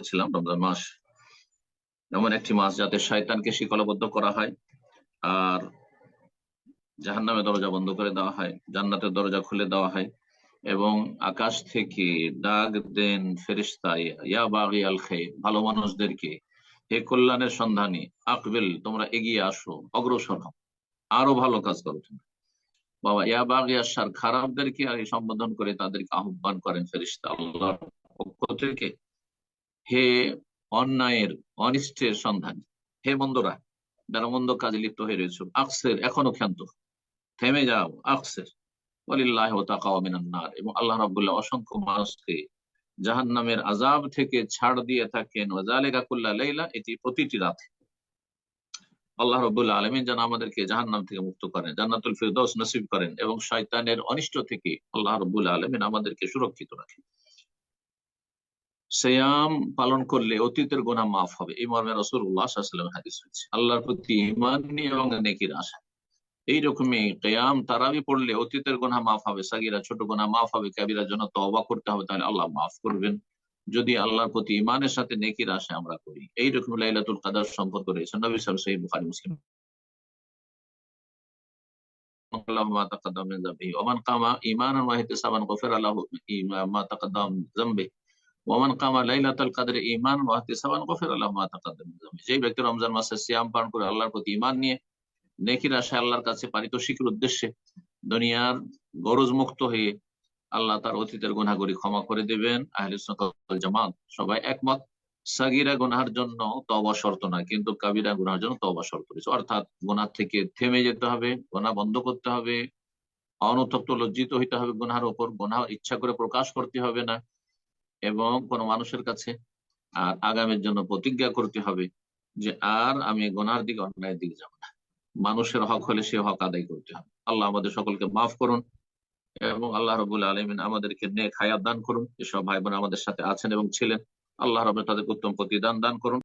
করছিলাম, রমজান মাস এমন একটি মাস যাতে শয়তানকে শিকলবদ্ধ করা হয় আর জাহান্নামের দরজা বন্ধ করে দেওয়া হয়, জান্নাতের দরজা খুলে দেওয়া হয় এবং আকাশ থেকে ডাক দেন ভালো মানুষদেরকে, হে কল্যাণের সন্ধানী, আকবেল, তোমরা এগিয়ে আসো, অগ্রসর হও, আরও ভালো কাজ করো তুমি বাবা, ইয়া বাগি আসার খারাপদেরকে সম্বোধন করে তাদেরকে আহ্বান করেন ফেরিস্তা আল্লাহর পক্ষ থেকে হে অন্যায়ের, অনিষ্টের সন্ধানী। হে মন্দরা যারা মন্দ কাজে লিপ্ত হয়ে রয়েছে। আকসের এখনও ক্ষান্ত। থেমে যাও, আকসের। নার। এবং আল্লাহ রাব্বুল্লাহ অসংখ্য মানুষকে জাহান্নামের আযাব থেকে ছাড় দিয়ে থাকেন। ওয়া যালিকা কুল্লা লাইলা, এটি প্রতিটি রাতে। আল্লাহ রাব্বুল আলামিন যেন আমাদেরকে জাহান্নাম থেকে মুক্ত করেন, জান্নাতুল ফিরদৌস নসিব করেন এবং শয়তানের অনিষ্ট থেকে আল্লাহ রাব্বুল আলামিন আমাদেরকে সুরক্ষিত রাখেন। সেয়াম পালন করলে অতীতের গোনা মাফ হবে। এই মর্মে রসুল্লাহাম হাদিস হয়েছে আল্লাহর প্রতি ইমান নিয়ে এবং নেকির আশা। এইরকমই কেয়াম, তারাবি পড়লে অতীতের গোনা মাফ হবে, সাগিরা ছোট গোনা মাফ হবে কাবিরা জন্য তবা করতে হবে, তাহলে আল্লাহ মাফ করবেন। যদি আল্লাহর প্রতি ইমানের সাথে নেকির আশা আমরা করি। এইরকম লাইলাতুল কাদার সম্পর্ক রয়েছে। নবী সাল সেই বুখারি মুসলিম। ওমান কামা ইমান মাহিতে সাবান গফের আল্লাহ মা তাকাদ্দাম জাম্বে ওমান কামা কাদের ইমান আল্লাহ মা তাকাদ্দাম যে ব্যক্তি রমজান মাসে সিয়াম করে আল্লাহর প্রতি ইমান নিয়ে নেকির আশায় আল্লাহর কাছে পারিতোষিকের উদ্দেশ্যে দুনিয়ার গরজ মুক্ত হয়ে আল্লাহ তার অতীতের ক্ষমা করে দেবেন। আহলে জামাত সবাই একমত, সাগিরা গুনার জন্য তবা শর্ত না কিন্তু কাবিরা গুনার জন্য তবা শর্ত রয়েছে। অর্থাৎ গুনার থেকে থেমে যেতে হবে গোনা বন্ধ করতে হবে, অনুতপ্ত লজ্জিত হইতে হবে গুনার উপর, গুনাহ ইচ্ছা করে প্রকাশ করতে হবে না। এবং কোন মানুষের কাছে আর আগামীর জন্য প্রতিজ্ঞা করতে হবে যে আর আমি গোনার দিকে, অন্যায়ের দিকে যাব না। মানুষের হক হলে সে হক আদায় করতে হবে। আল্লাহ আমাদের সকলকে মাফ করুন এবং আল্লাহ রবুল আলমিন আমাদেরকে নেক হায়াত দান করুন। এসব ভাই বোন আমাদের সাথে আছেন এবং ছিলেন। আল্লাহ রবে তাদের উত্তম প্রতিদান দান করুন।